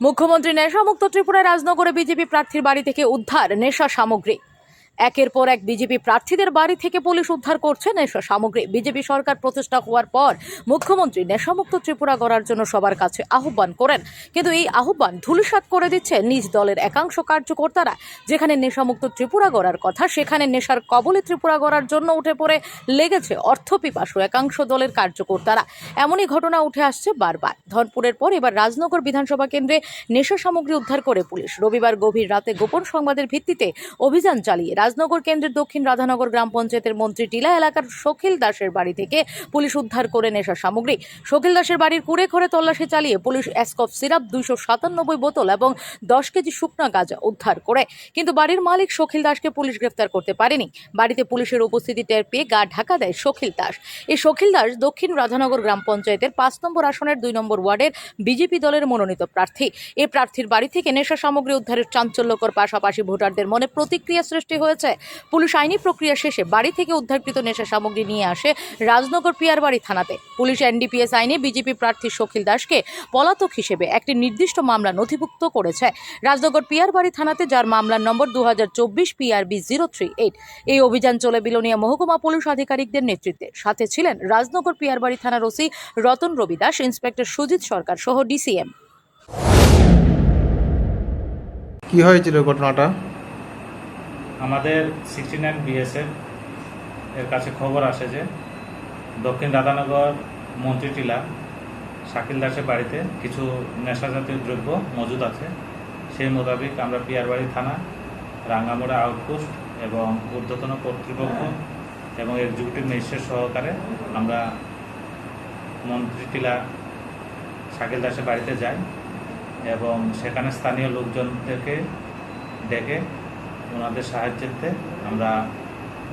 মুখ্যমন্ত্রী নেশামুক্ত ত্রিপুরা রাজনগরে বিজেপি প্রার্থীর বাড়ি থেকে উদ্ধার নেশা সামগ্রী। একের পর এক বিজেপি প্রার্থীদের বাড়ি থেকে পুলিশ উদ্ধার করছে নেশা সামগ্রী। বিজেপি সরকার প্রতিষ্ঠা হওয়ার পর মুখ্যমন্ত্রী নেশামুক্ত ত্রিপুরা গড়ার জন্য সবার কাছে আহ্বান করেন। কিন্তু এই আহ্বান ধূলিসাৎ করে দিচ্ছে নিজ দলের একাংশ কার্যকর্তারা। যেখানে নেশামুক্ত ত্রিপুরা গড়ার কথা, সেখানে নেশার কবলে ত্রিপুরা গড়ার জন্য উঠে পড়ে লেগেছে অর্থ পিপাসু একাংশ দলের কার্যকর্তারা। এমনই ঘটনা উঠে আসছে বারবার। ধনপুরের পর এবার রাজনগর বিধানসভা কেন্দ্রে নেশা সামগ্রী উদ্ধার করে পুলিশ। রবিবার গভীর রাতে গোপন সংবাদের ভিত্তিতে অভিযান চালিয়ে রাজনগর কেন্দ্রের দক্ষিণ রাধানগর গ্রাম পঞ্চায়েতের মন্ত্রী টিলা এলাকার শখিল দাসের বাড়ি থেকে পুলিশ উদ্ধার করে নেশা সামগ্রী। শখিল দাসের বাড়ির কুড়ে ঘরে তল্লাশি চালিয়ে পুলিশ অ্যাসকফ সিরাপ, দুইশো সাতানব্বই বোতল এবং দশ কেজি শুকনা গাঁজা উদ্ধার করে। কিন্তু বাড়ির মালিক শখিল দাসকে পুলিশ গ্রেফতার করতে পারেনি। বাড়িতে পুলিশের উপস্থিতি টের পেয়ে গা ঢাকা দেয় শখিল দাস। এই শখিল দাস দক্ষিণ রাধানগর গ্রাম পঞ্চায়েতের পাঁচ নম্বর আসনের দুই নম্বর ওয়ার্ডের বিজেপি দলের মনোনীত প্রার্থী। এ প্রার্থীর বাড়ি থেকে নেশা সামগ্রী উদ্ধারের চাঞ্চল্যকর পাশাপাশি ভোটারদের মনে প্রতিক্রিয়া সৃষ্টি হয়েছে। পুলিশ আইনি প্রক্রিয়া শেষে বাড়ি থেকে উদ্ধারকৃত নেশা সামগ্রী নিয়ে আসে রাজনগর পিয়ারবাড়ি থানাতে। পুলিশ এনডিপিএস আইনে বিজেপি প্রার্থী শখিল দাসকে পলাতক হিসেবে একটি নির্দিষ্ট মামলা নথিভুক্ত করেছে। রাজনগর পিয়ারবাড়ি থানাতে, যার মামলার নম্বর দু হাজার চব্বিশ পিআরবি জিরো থ্রি এইট। এই অভিযান চলে বিলোনিয়া মহকুমা পুলিশ আধিকারিকদের নেতৃত্বে। সাথে ছিলেন রাজনগর পিয়ারবাড়ি থানার ওসি রতন রবি দাস, ইন্সপেক্টর সুজিত সরকার সহ ডিসিএম। কি হয়েছিল ঘটনাটা? আমাদের সিক্সটি নাইন বিএসএফ এর কাছে খবর আসে যে দক্ষিণ রাধানগর মন্ত্রী টিলা শাকিল দাসের বাড়িতে কিছু নেশা জাতীয় দ্রব্য মজুদ আছে। সেই মোতাবেক আমরা পিয়ারবাড়ি থানা, রাঙ্গামোড়া আউটপোস্ট এবং ঊর্ধ্বতন কর্তৃপক্ষ এবং এক্সিকিউটিভ ম্যাজিস্ট্রেট সহকারে আমরা মন্ত্রী টিলা শাকিল দাসের বাড়িতে যাই এবং সেখানে স্থানীয় লোকজনদেরকে ডেকে ওনাদের সাহায্যেতে আমরা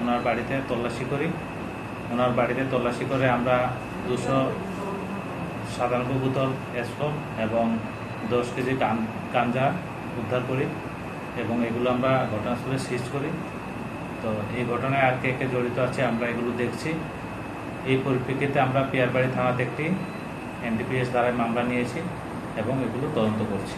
ওনার বাড়িতে তল্লাশি করি। ওনার বাড়িতে তল্লাশি করে আমরা দুশো সাতানব্বই বোতল এসফল এবং দশ কেজি গাঞ্জা উদ্ধার করি এবং এগুলো আমরা ঘটনাস্থলে সিজ করি। তো এই ঘটনায় আর কে কে জড়িত আছে আমরা এগুলো দেখছি। এই পরিপ্রেক্ষিতে আমরা পিয়ারবাড়ি থানাতে একটি এনডিপিএস দ্বারায় মামলা নিয়েছি এবং এগুলো তদন্ত করছি।